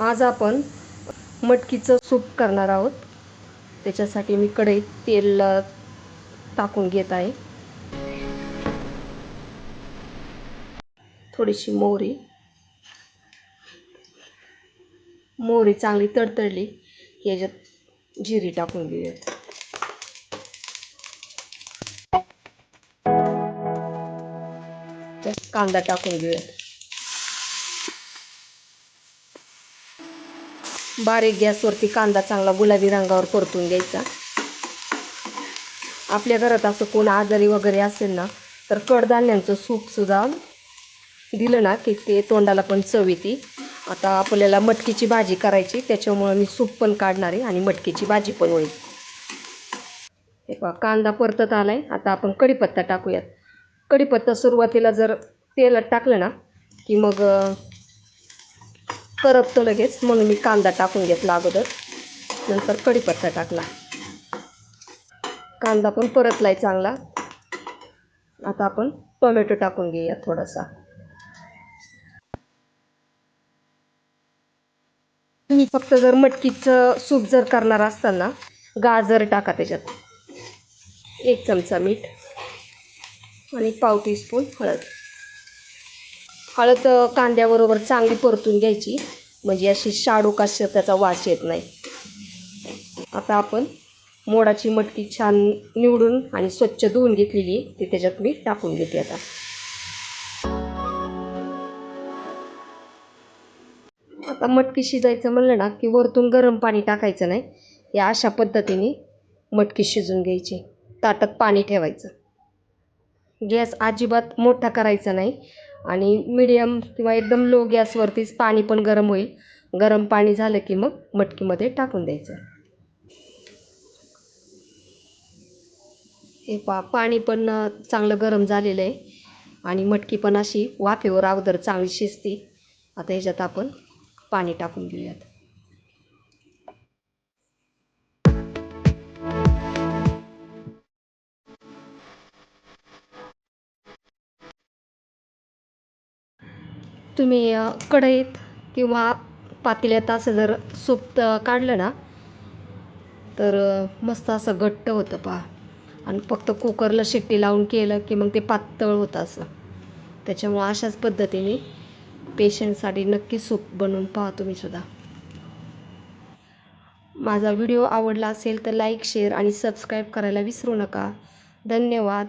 आज आपण मटकीचं सूप करणार आहोत. त्याच्यासाठी मी कढईत तेल टाकून घेत आहे. थोडीशी मोहरी. मोहरी चांगली तडतडली याच्यात जिरी टाकून घेऊयात. त्यात कांदा टाकून घेऊयात. बारीक गॅसवरती कांदा चांगला गुलाबी रंगावर परतून घ्यायचा. आपल्या घरात असं कोण आजारी वगैरे असेल ना तर कडधान्यांचं सूपसुद्धा दिलं ना की ते तोंडाला पण चव येते. आता आपल्याला मटकीची भाजी करायची त्याच्यामुळं मी सूप पण काढणार आहे आणि मटकीची भाजी पण होईल. हे पहा कांदा परतत आला आहे आता आपण कढीपत्ता टाकूयात. कढीपत्ता सुरुवातीला जर तेलात टाकलं ना की मग करपतो लगेच. म्हणून मी कांदा टाकून घेतला अगोदर. नंतर कढीपत्ता टाकला. कांदा पण परतलाय चांगला. आता आपण टोमॅटो टाकून घेऊया थोडासा. तुम्ही फक्त जर मटकीचं सूप जर करणार असताना ना गाजर टाका त्याच्यात. एक चमचा मीठ आणि पाव टीस्पून हळद. हळद कांद्याबरोबर चांगली परतून घ्यायची. म्हणजे अशी शाडू अशी त्याचा वास येत नाही. आता आपण मोडाची मटकी छान निवडून आणि स्वच्छ धुवून घेतलेली ती त्याच्यात मी टाकून घेते आता. आता मटकी शिजायचं म्हणलं ना की वरतून गरम पाणी टाकायचं नाही. या अशा पद्धतीने मटकी शिजून घ्यायची. ताटात पाणी ठेवायचं. गॅस अजिबात मोठा करायचा नाही. आणि मिडियम किंवा एकदम लो गॅसवरतीच पाणी पण गरम होईल. गरम पाणी झालं की मग मटकीमध्ये टाकून द्यायचं. हे पा पाणी पण चांगलं गरम झालेलं आहे. आणि मटकी पण अशी वाफेवर अगोदर चांगली शिजते. आता ह्याच्यात आपण पाणी टाकून घेऊयात. तुम्ही कढईत किंवा पातेल्यात असं जर सूप काढलं ना तर मस्त असं घट्ट होतं पहा. आणि फक्त कुकरला शिट्टी लावून केलं की मग ते पातळ होतं असं. त्याच्यामुळं अशाच पद्धतीने पेशंटसाठी नक्की सूप बनवून पहा तुम्ही सुद्धा. माझा व्हिडिओ आवडला असेल तर लाईक शेअर आणि सबस्क्राईब करायला विसरू नका. धन्यवाद.